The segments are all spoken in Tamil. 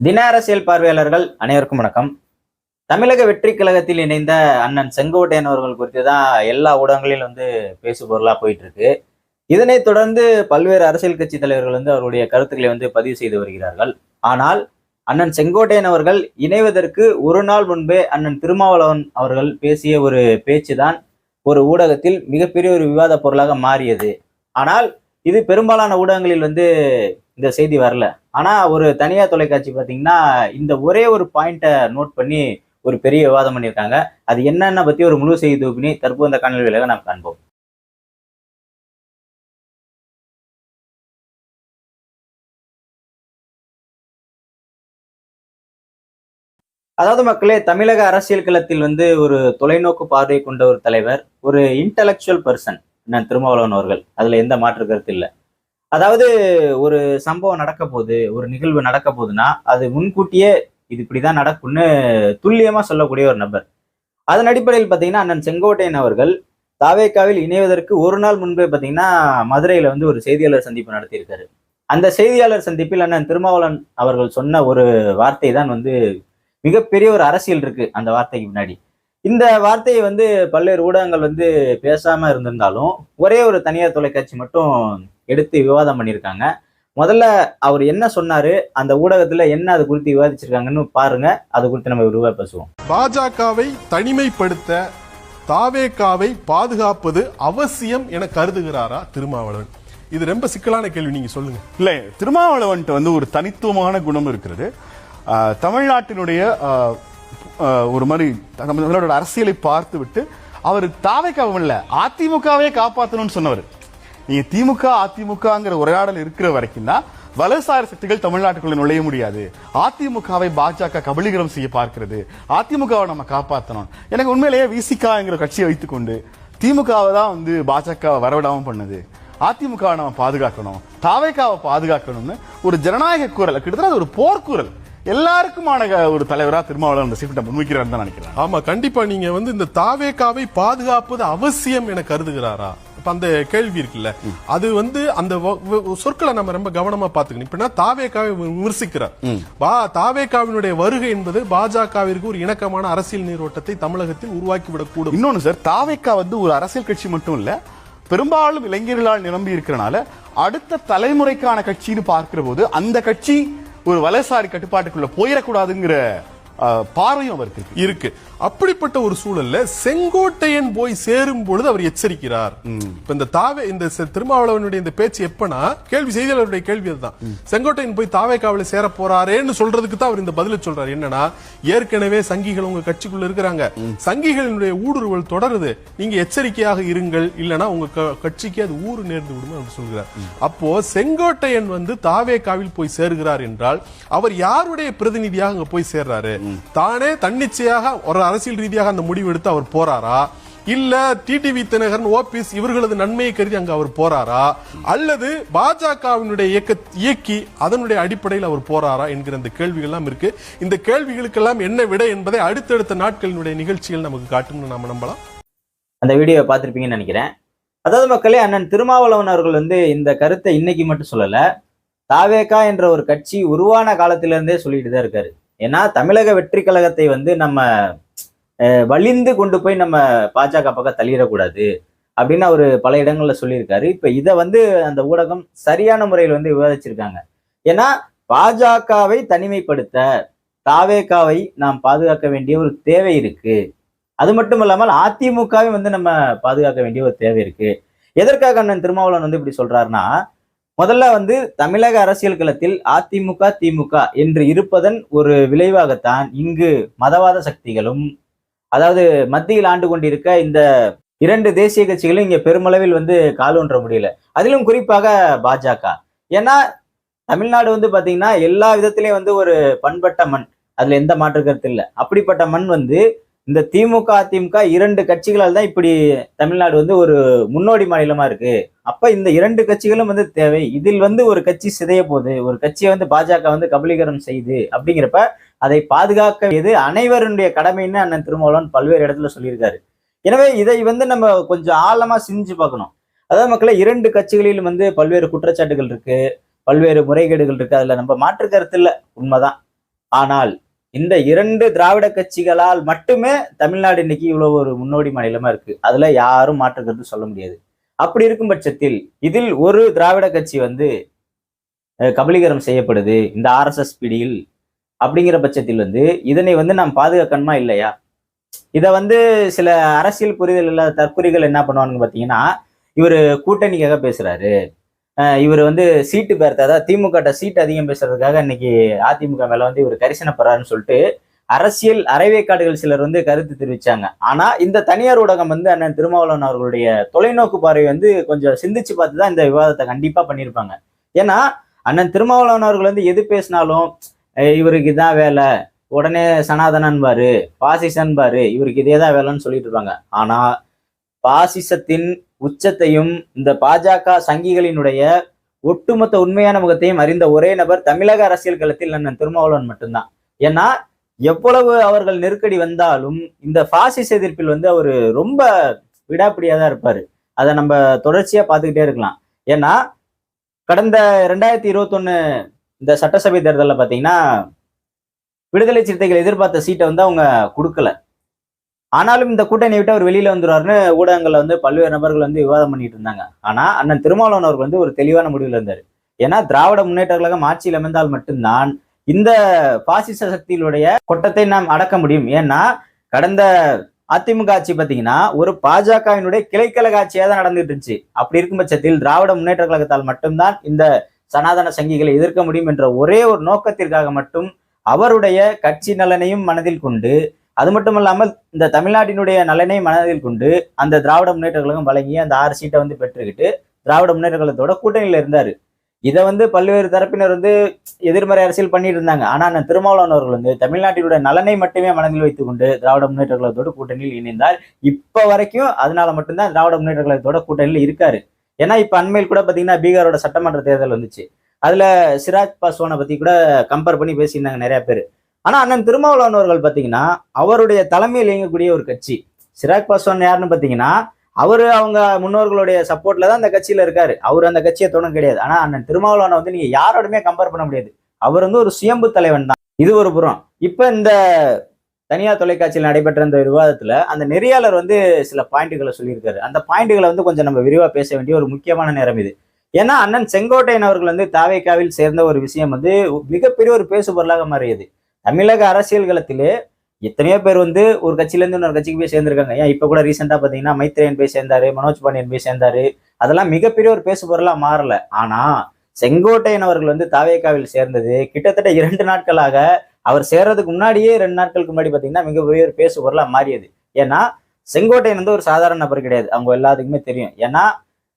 தின அரசியல் பார்வையாளர்கள் அனைவருக்கும் வணக்கம். தமிழக வெற்றி கழகத்தில் இணைந்த அண்ணன் செங்கோட்டையன் அவர்கள் குறித்து தான் எல்லா ஊடகங்களிலும் வந்து பேசு பொருளாக போயிட்டு இருக்கு இதனைத் தொடர்ந்து பல்வேறு அரசியல் கட்சி தலைவர்கள் வந்து அவருடைய கருத்துக்களை வந்து பதிவு செய்து வருகிறார்கள். ஆனால் அண்ணன் செங்கோட்டையன் அவர்கள் இணைவதற்கு ஒரு நாள் முன்பே அண்ணன் திருமாவளவன் அவர்கள் பேசிய ஒரு பேச்சு தான் ஒரு ஊடகத்தில் மிகப்பெரிய ஒரு விவாத பொருளாக மாறியது. ஆனால் இது பெரும்பாலான ஊடகங்களில் வந்து இந்த செய்தி வரல. ஆனா ஒரு தனியார் தொலைக்காட்சி பாத்தீங்கன்னா இந்த ஒரே ஒரு பாயிண்ட்டை நோட் பண்ணி ஒரு பெரிய விவாதம் பண்ணியிருக்காங்க. அது என்னென்ன பத்தி ஒரு முழு செய்தி தொகுப்பினி தற்போது இந்த காணொலி விலக நாம் காண்போம். அதாவது மக்களே தமிழக அரசியல் களத்தில் வந்து ஒரு தொலைநோக்கு பார்வை கொண்ட ஒரு தலைவர் ஒரு இன்டலெக்சுவல் பர்சன் நான் திருமாவளவன் அவர்கள். அதுல எந்த மாற்று கருத்து இல்லை. அதாவது ஒரு சம்பவம் நடக்க போகுது ஒரு நிகழ்வு நடக்க போகுதுன்னா அது முன்கூட்டியே இது இப்படிதான் நடக்கும்னு துல்லியமா சொல்லக்கூடிய ஒரு நபர். அதன் அடிப்படையில் பார்த்தீங்கன்னா அண்ணன் செங்கோட்டையன் அவர்கள் தாவேக்காவில் இணைவதற்கு ஒரு நாள் முன்பே பார்த்தீங்கன்னா மதுரையில வந்து ஒரு செய்தியாளர் சந்திப்பு நடத்தியிருக்காரு. அந்த செய்தியாளர் சந்திப்பில் அண்ணன் திருமாவளவன் அவர்கள் சொன்ன ஒரு வார்த்தை தான் வந்து மிகப்பெரிய ஒரு அரசியல் இருக்கு அந்த வார்த்தைக்கு முன்னாடி இந்த வார்த்தையை வந்து பல்வேறு ஊடகங்கள் வந்து பேசாம இருந்திருந்தாலும் ஒரே ஒரு தனியார் தொலைக்காட்சி மட்டும் எடுத்து விவாதம் பண்ணியிருக்காங்க. முதல்ல அவர் என்ன சொன்னாரு? அந்த ஊடகத்துல என்ன அது குறித்து விவாதிச்சிருக்காங்கன்னு பாருங்க. அது குறித்து நம்ம விரிவா பேசுவோம். பாஜகவை தனிமைப்படுத்த தாவேகாவை பாதுகாப்பது அவசியம் என கருதுகிறாரா திருமாவளவன்? இது ரொம்ப சிக்கலான கேள்வி நீங்க சொல்லுங்க. இல்ல திருமாவளவன்ட்டு வந்து ஒரு தனித்துவமான குணம் இருக்கிறது. தமிழ்நாட்டினுடைய ஒரு மாதிரி தமிழோட அரசியலை பார்த்து விட்டு அவர் தாவைக்காவும் இல்ல அதிமுகவே காப்பாற்றணும்னு சொன்னவர். நீங்க திமுக அதிமுகங்கிற உரையாடல் இருக்கிற வரைக்கும் தான் வலதுசாரி சக்திகள் தமிழ்நாட்டுக்குள்ள நுழைய முடியாது. அதிமுகவை பாஜக கபலீகரம் செய்ய பார்க்கிறது. அதிமுகவை நம்ம காப்பாற்றணும் எனக்கு உண்மையிலேயே விசிகாங்கிற கட்சியை வைத்துக்கொண்டு திமுகவை தான் வந்து பாஜக வரவிடாமல் பண்ணுது. அதிமுகவை நம்ம பாதுகாக்கணும். தாவைக்காவை பாதுகாக்கணும்னு ஒரு ஜனநாயக குரல் கிட்டத்தட்ட அது ஒரு போர்க்குரல். எல்லாருக்குமான ஒரு தலைவரா திருமாவளவன் இந்த சீட்டை முன்வைக்கிறார் தான் நினைக்கிறேன். ஆமா கண்டிப்பா நீங்க வந்து இந்த தாவேக்காவை பாதுகாப்பது அவசியம் என கருதுகிறாரா? இப்ப அந்த கேள்வி இருக்குல்ல அது வந்து அந்த சொற்களை நம்ம ரொம்ப கவனமா பாத்துக்கணும் இப்ப தாவேகாவை விமர்சிக்கிறார். பா தாவேகாவினுடைய வருகை என்பது பாஜகவிற்கு ஒரு இணக்கமான அரசியல் நீரோட்டத்தை தமிழகத்தில் உருவாக்கிவிடக் கூடும் இன்னொன்னு சார் தாவேக்கா வந்து ஒரு அரசியல் கட்சி மட்டும் இல்ல பெரும்பாலும் இளைஞர்களால் நிரம்பி இருக்கிறனால அடுத்த தலைமுறைக்கான கட்சின்னு பார்க்கிற போது அந்த கட்சி ஒரு வலதுசாரி கட்டுப்பாட்டுக்குள்ள போயிடக்கூடாதுங்கிற பார்வையும் அவருக்கு இருக்கு. அப்படிப்பட்ட ஒரு சூழல்ல செங்கோட்டையன் போய் சேரும் பொழுது அவர் எச்சரிக்கிறார். இப்ப இந்த தாவே இந்த திருமாவளவனுடைய இந்த பேச்சு எப்பனா கேள்வி செய்தியாளருடைய கேள்வி அதுதான். செங்கோட்டையன் போய் தாவேக்காவில சேர போறாரேன்னு சொல்றதுக்கு தான் அவர் இந்த பதில சொல்றாரு. என்னன்னா ஏற்கனவே சங்கிகள் உங்க கட்சிக்குள்ள இருக்கிறாங்க. சங்கிகளினுடைய ஊடுருவல் தொடருது. நீங்க எச்சரிக்கையாக இருங்கள். இல்லனா உங்க கட்சிக்கு அது ஊறு நேர்ந்து விடும் என்று சொல்கிறார் அப்போ செங்கோட்டையன் வந்து தாவேக்காவில் போய் சேர்கிறார் என்றால் அவர் யாருடைய பிரதிநிதியாக அங்க போய் சேர்றாரு? தானே தன்னிச்சையாக ஒரு அரசியல் ரீதியாக அந்த முடிவு எடுத்து அவர் போறாரா? இல்ல டிடிவி தினகரன் ஓபிஎஸ் இவர்களது நன்மையை கருதி அங்க அவர் போறாரா? அல்லது பாஜகவினுடைய இயக்க இயக்கி அதனுடைய அடிப்படையில் அவர் போறாரா என்கிற இந்த கேள்விகள் எல்லாம் இருக்கு. இந்த கேள்விகளுக்கெல்லாம் என்ன விடை என்பதை அடுத்தடுத்த நாட்களினுடைய நிகழ்ச்சிகள் நமக்கு காட்டும்னு நாம நம்பலாம். அந்த வீடியோவை பார்த்துருப்பீங்கன்னு நினைக்கிறேன். அதாவது மக்களே அண்ணன் திருமாவளவன் அவர்கள் வந்து இந்த கருத்தை இன்னைக்கு மட்டும் சொல்லல தாவேகா என்ற ஒரு கட்சி உருவான காலத்திலிருந்தே சொல்லிட்டு தான் இருக்காரு. ஏன்னா தமிழக வெற்றி கழகத்தை வந்து நம்ம வலிந்து கொண்டு போய் நம்ம பாஜக பக்கம் தள்ளிடக்கூடாது அப்படின்னு அவர் பல இடங்கள்ல சொல்லியிருக்காரு. இப்போ இதை வந்து அந்த ஊடகம் சரியான முறையில் வந்து விவாதிச்சிருக்காங்க. ஏன்னா பாஜகவை தனிமைப்படுத்த தாவேகாவை நாம் பாதுகாக்க வேண்டிய ஒரு தேவை இருக்கு. அது மட்டும் இல்லாமல் அதிமுகவை வந்து நம்ம பாதுகாக்க வேண்டிய ஒரு தேவை இருக்கு. எதற்காக அண்ணன் திருமாவளவன் வந்து இப்படி சொல்றாருன்னா முதல்ல வந்து தமிழக அரசியல் களத்தில் அதிமுக திமுக என்று இருப்பதன் ஒரு விளைவாகத்தான் இங்கு மதவாத சக்திகளும் அதாவது மத்தியில் ஆண்டு கொண்டிருக்க இந்த இரண்டு தேசிய கட்சிகளும் இங்கே பெருமளவில் வந்து காலூன்ற முடியல. அதிலும் குறிப்பாக பாஜக. ஏன்னா தமிழ்நாடு வந்து பார்த்தீங்கன்னா எல்லா விதத்திலையும் வந்து ஒரு பண்பட்ட மண். அதில் எந்த மாற்று கருத்து இல்லை. அப்படிப்பட்ட மண் வந்து இந்த திமுக அதிமுக இரண்டு கட்சிகளால் தான் இப்படி தமிழ்நாடு வந்து ஒரு முன்னோடி மாநிலமா இருக்கு. அப்ப இந்த இரண்டு கட்சிகளும் வந்து தேவை. இதில் வந்து ஒரு கட்சி சிதைய போகுது. ஒரு கட்சியை வந்து பாஜக வந்து கபலீகரம் செய்யுது அப்படிங்கிறப்ப அதை பாதுகாக்க இது அனைவருடைய கடமைன்னு அண்ணன் திருமாவளவன் பல்வேறு இடத்துல சொல்லியிருக்காரு. எனவே இதை வந்து நம்ம கொஞ்சம் ஆழமா சிந்திச்சு பார்க்கணும். அதாவது மக்களை இரண்டு கட்சிகளிலும் வந்து பல்வேறு குற்றச்சாட்டுகள் இருக்கு பல்வேறு முறைகேடுகள் இருக்கு. அதுல நம்ம மாற்று கருத்து இல்லை உண்மைதான். ஆனால் இந்த இரண்டு திராவிட கட்சிகளால் மட்டுமே தமிழ்நாடு இன்னைக்கு இவ்வளவு ஒரு முன்னோடி மாநிலமா இருக்கு. அதுல யாரும் மாற்று கருத்து சொல்ல முடியாது. அப்படி இருக்கும் பட்சத்தில் இதில் ஒரு திராவிட கட்சி வந்து கபலீகரம் செய்யப்படுது. இந்த ஆர்எஸ்எஸ் பிடியில் அப்படிங்கிற பட்சத்தில் வந்து இதனை வந்து நாம் பாதுகாக்கணுமா இல்லையா? இதை வந்து சில அரசியல் புரிதல் இல்லாத தற்குறிகள் என்ன பண்ணுவானுங்க பார்த்தீங்கன்னா இவர் கூட்டணிக்காக பேசுறாரு. இவர் வந்து சீட்டு பேர்த்த அதாவது திமுக சீட்டு அதிகம் பேசுறதுக்காக இன்னைக்கு அதிமுக மேல வந்து இவர் கரிசனப்படுறாருன்னு சொல்லிட்டு அரசியல் அரைவேக்காடுகள் சிலர் வந்து கருத்து தெரிவிச்சாங்க. ஆனா இந்த தனியார் ஊடகம் வந்து அண்ணன் திருமாவளவன் அவர்களுடைய தொலைநோக்கு பார்வை வந்து கொஞ்சம் சிந்திச்சு பார்த்து தான் இந்த விவாதத்தை கண்டிப்பா பண்ணியிருப்பாங்க. ஏன்னா அண்ணன் திருமாவளவன் அவர்கள் வந்து எது பேசினாலும் இவருக்கு இதான் வேலை. உடனே சனாதனன்பாரு பாசிசன்பாரு இவருக்கு இதே தான் வேலைன்னு சொல்லிட்டு இருப்பாங்க. ஆனா பாசிசத்தின் உச்சத்தையும் இந்த பாஜக சங்கிகளினுடைய ஒட்டுமொத்த உண்மையான முகத்தையும் அறிந்த ஒரே நபர் தமிழக அரசியல் களத்தில் அண்ணன் திருமாவளவன் மட்டும்தான். ஏன்னா எவ்வளவு அவர்கள் நெருக்கடி வந்தாலும் இந்த பாசிச எதிர்ப்பில் வந்து அவர் ரொம்ப விடாப்பிடியா தான் இருப்பாரு. அதை நம்ம தொடர்ச்சியா பார்த்துக்கிட்டே இருக்கலாம். ஏன்னா கடந்த ரெண்டாயிரத்தி இருபத்தொன்னு இந்த சட்டசபை தேர்தலில் பார்த்தீங்கன்னா விடுதலை சிறுத்தைகள் எதிர்பார்த்த சீட்டை வந்து அவங்க கொடுக்கல. ஆனாலும் இந்த கூட்டணி விட்டு அவர் வெளியில வந்துருவாருன்னு ஊடகங்கள்ல வந்து பல்வேறு நபர்கள் வந்து விவாதம் பண்ணிட்டு இருந்தாங்க. ஆனா அண்ணன் திருமாவளவன் அவர்கள் வந்து ஒரு தெளிவான முடிவில் இருந்தார். ஏன்னா திராவிட முன்னேற்ற கழகம் ஆட்சியில் அமைந்தால் மட்டும்தான் இந்த பாசிச சக்திகளுடைய கொட்டத்தை நாம் அடக்க முடியும். ஏன்னா கடந்த அதிமுக ஆட்சி பார்த்தீங்கன்னா ஒரு பாஜகவினுடைய கிளைக்கழக ஆட்சியாக தான் நடந்துட்டு இருந்துச்சு. அப்படி இருக்கும் பட்சத்தில் திராவிட முன்னேற்ற கழகத்தால் மட்டும்தான் இந்த சனாதன சங்கிகளை எதிர்க்க முடியும் என்ற ஒரே ஒரு நோக்கத்திற்காக மட்டும் அவருடைய கட்சி நலனையும் மனதில் கொண்டு அது மட்டும் இல்லாமல் இந்த தமிழ்நாட்டினுடைய நலனை மனதில் கொண்டு அந்த திராவிட முன்னேற்ற கழகம் வழங்கி அந்த ஆறு சீட்டை வந்து பெற்றுக்கிட்டு திராவிட முன்னேற்ற கழகத்தோட கூட்டணியில் இருந்தார். இதை வந்து பல்வேறு தரப்பினர் வந்து எதிர்மறை அரசியல் பண்ணிட்டு இருந்தாங்க. ஆனால் அந்த திருமாவளவன் வந்து தமிழ்நாட்டினுடைய நலனை மட்டுமே மனதில் வைத்துக்கொண்டு திராவிட முன்னேற்ற கழகத்தோட கூட்டணியில் இணைந்தார். இப்போ வரைக்கும் அதனால மட்டும்தான் திராவிட முன்னேற்ற கழகத்தோட கூட்டணியில் இருக்காரு. ஏன்னா இப்போ அண்மையில் கூட பார்த்தீங்கன்னா பீகாரோட சட்டமன்ற தேர்தல் வந்துச்சு. அதில் சிராஜ் பாஸ்வானை பற்றி கூட கம்பேர் பண்ணி பேசியிருந்தாங்க நிறையா பேர். ஆனால் அண்ணன் திருமாவளவன் அவர்கள் பார்த்தீங்கன்னா அவருடைய தலைமையில் இயங்கக்கூடிய ஒரு கட்சி. சிராக் பாஸ்வான் யாருன்னு பார்த்தீங்கன்னா அவர் அவங்க முன்னோர்களுடைய சப்போர்ட்ல தான் அந்த கட்சியில் இருக்காரு. அவர் அந்த கட்சியை தொடங்க கிடையாது. ஆனால் அண்ணன் திருமாவளவனை வந்து நீங்கள் யாரோடுமே கம்பேர் பண்ண முடியாது. அவர் வந்து ஒரு சுயம்பு தலைவன் தான். இது ஒரு புறம். இப்போ இந்த தனியார் தொலைக்காட்சியில் நடைபெற்ற அந்த விவாதத்தில் அந்த நெறியாளர் வந்து சில பாயிண்ட்டுகளை சொல்லியிருக்காரு. அந்த பாயிண்ட்டுகளை வந்து கொஞ்சம் நம்ம விரிவாக பேச வேண்டிய ஒரு முக்கியமான நேரம் இது. ஏன்னா அண்ணன் செங்கோட்டையன் அவர்கள் வந்து தாவேக்காவில் சேர்ந்த ஒரு விஷயம் வந்து மிகப்பெரிய ஒரு பேசுபொருளாக மாறியது. தமிழக அரசியல் களத்திலே எத்தனையோ பேர் வந்து ஒரு கட்சியிலேருந்து இன்னொரு கட்சிக்கு போய் சேர்ந்திருக்காங்க. ஏன்? இப்போ கூட ரீசெண்டாக பார்த்தீங்கன்னா மைத்ரேயன் போய் சேர்ந்தாரு மனோஜ் பாண்டியன் போய் சேர்ந்தாரு. அதெல்லாம் மிகப்பெரிய ஒரு பேசுபொருளாக மாறல. ஆனால் செங்கோட்டையன் அவர்கள் வந்து தாவேக்காவில் சேர்ந்தது கிட்டத்தட்ட இரண்டு நாட்களாக அவர் சேர்றதுக்கு முன்னாடியே ரெண்டு நாட்களுக்கு முன்னாடி பார்த்தீங்கன்னா மிகப்பெரிய ஒரு பேசு பொருளாக மாறியது. ஏன்னா செங்கோட்டையன் வந்து ஒரு சாதாரண நபர் கிடையாது. அவங்க எல்லாத்துக்குமே தெரியும். ஏன்னா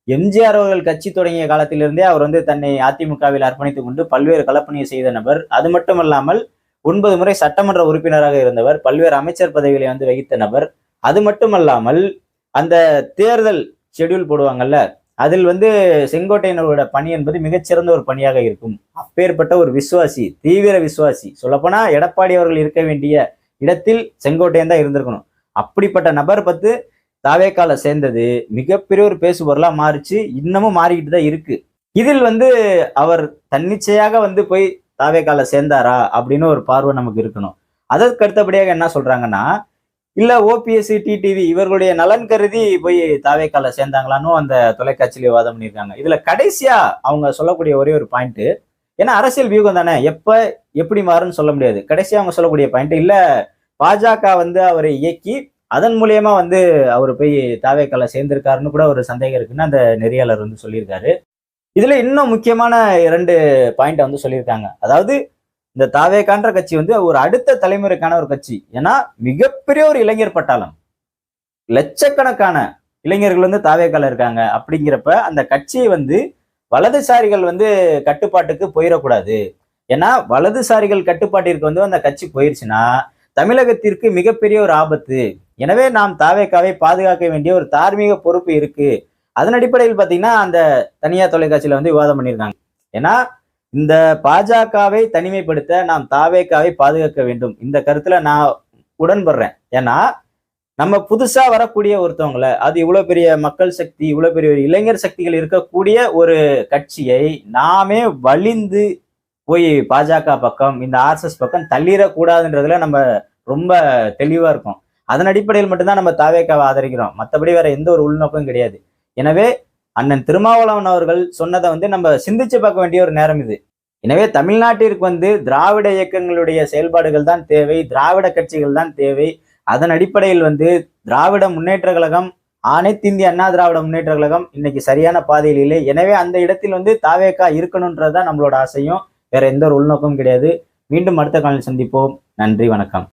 எம்ஜிஆர் அவர்கள் கட்சி தொடங்கிய காலத்திலிருந்தே அவர் வந்து தன்னை அதிமுகவில் அர்ப்பணித்துக் கொண்டு பல்வேறு கலப்பணியை செய்த நபர். அது மட்டுமல்லாமல் ஒன்பது முறை சட்டமன்ற உறுப்பினராக இருந்தவர் பல்வேறு அமைச்சர் பதவிகளை வந்து வகித்த நபர். அது மட்டுமல்லாமல் அந்த தேர்தல் ஷெட்யூல் போடுவாங்கல்ல அதில் வந்து செங்கோட்டையனரோட பணி என்பது மிகச்சிறந்த ஒரு பணியாக இருக்கும். அப்பேற்பட்ட ஒரு விசுவாசி தீவிர விசுவாசி. சொல்லப்போனா எடப்பாடி அவர்கள் இருக்க வேண்டிய இடத்தில் செங்கோட்டையன் தான் இருந்திருக்கணும். அப்படிப்பட்ட நபர் பத்து தாவேக்கால சேர்ந்தது. மிகப்பெரிய ஒரு பேசுபொருளாக மாறிச்சு. இன்னமும் மாறிக்கிட்டு தான் இருக்கு. இதில் வந்து அவர் தன்னிச்சையாக வந்து போய் தாவேக்கால சேர்ந்தாரா அப்படின்னு ஒரு பார்வை நமக்கு இருக்கணும். அதற்கு அடுத்தபடியாக என்ன சொல்றாங்கன்னா இல்ல ஓபிஎஸ்சி டிடிவி இவர்களுடைய நலன் கருதி போய் தாவேக்கால சேர்ந்தாங்களான்னு அந்த தொலைக்காட்சியில வாதம் பண்ணியிருக்காங்க. இதுல கடைசியா அவங்க சொல்லக்கூடிய ஒரே ஒரு பாயிண்ட் ஏன்னா அரசியல் வியூகம் தானே? எப்ப எப்படி மாறுன்னு சொல்ல முடியாது. கடைசியா அவங்க சொல்லக்கூடிய பாயிண்ட் இல்ல பாஜக வந்து அவரை இயக்கி அதன் மூலியமா வந்து அவர் போய் தாவேக்கால சேர்ந்திருக்காருன்னு கூட ஒரு சந்தேகம் இருக்குன்னு அந்த நெறியாளர் வந்து சொல்லியிருக்காரு. இதுல இன்னும் முக்கியமான இரண்டு பாயிண்ட் வந்து சொல்லியிருக்காங்க. அதாவது இந்த தாவேக்கான்ற கட்சி வந்து ஒரு அடுத்த தலைமுறைக்கான ஒரு கட்சி. ஏன்னா மிகப்பெரிய ஒரு இளைஞர் பட்டாளம். லட்சக்கணக்கான இளைஞர்கள் வந்து தாவேக்கால இருக்காங்க. அப்படிங்கிறப்ப அந்த கட்சியை வந்து வலதுசாரிகள் வந்து கட்டுப்பாட்டுக்கு போயிடக்கூடாது. ஏன்னா வலதுசாரிகள் கட்டுப்பாட்டிற்கு வந்து அந்த கட்சி போயிருச்சுன்னா தமிழகத்திற்கு மிகப்பெரிய ஒரு ஆபத்து. எனவே நாம் தாவேக்காவை பாதுகாக்க வேண்டிய ஒரு தார்மீக பொறுப்பு இருக்கு. அதன் அடிப்படையில் பார்த்தீங்கன்னா அந்த தனியார் தொலைக்காட்சியில் வந்து விவாதம் பண்ணியிருக்காங்க. ஏன்னா இந்த பாஜகவை தனிமைப்படுத்த நாம் தாவேக்காவை பாதுகாக்க வேண்டும். இந்த கருத்துல நான் உடன்படுறேன். ஏன்னா நம்ம புதுசா வரக்கூடிய ஒருத்தவங்களை அது இவ்வளவு பெரிய மக்கள் சக்தி இவ்வளவு பெரிய ஒரு இளைஞர் சக்திகள் இருக்கக்கூடிய ஒரு கட்சியை நாமே வலிந்து போய் பாஜக பக்கம் இந்த ஆர்எஸ்எஸ் பக்கம் தள்ளிடக்கூடாதுன்றதுல நம்ம ரொம்ப தெளிவா இருக்கும். அதன் அடிப்படையில் மட்டும்தான் நம்ம தாவேக்காவை ஆதரிக்கிறோம். மற்றபடி வேற எந்த ஒரு உள்நோக்கம் கிடையாது. எனவே அண்ணன் திருமாவளவன் அவர்கள் சொன்னதை வந்து நம்ம சிந்திச்சு பார்க்க வேண்டிய ஒரு நேரம் இது. எனவே தமிழ்நாட்டிற்கு வந்து திராவிட இயக்கங்களுடைய செயல்பாடுகள் தான் தேவை திராவிட கட்சிகள் தான் தேவை. அதன் அடிப்படையில் வந்து திராவிட முன்னேற்ற கழகம் அனைத்து இந்திய அண்ணா திராவிட முன்னேற்ற கழகம் இன்னைக்கு சரியான பாதையில் இல்லை. எனவே அந்த இடத்தில் வந்து தாவேக்கா இருக்கணுன்றதுதான் நம்மளோட ஆசையும். வேற எந்த ஒரு உள்நோக்கமும் கிடையாது. மீண்டும் அடுத்த காலையில் சந்திப்போம். நன்றி வணக்கம்.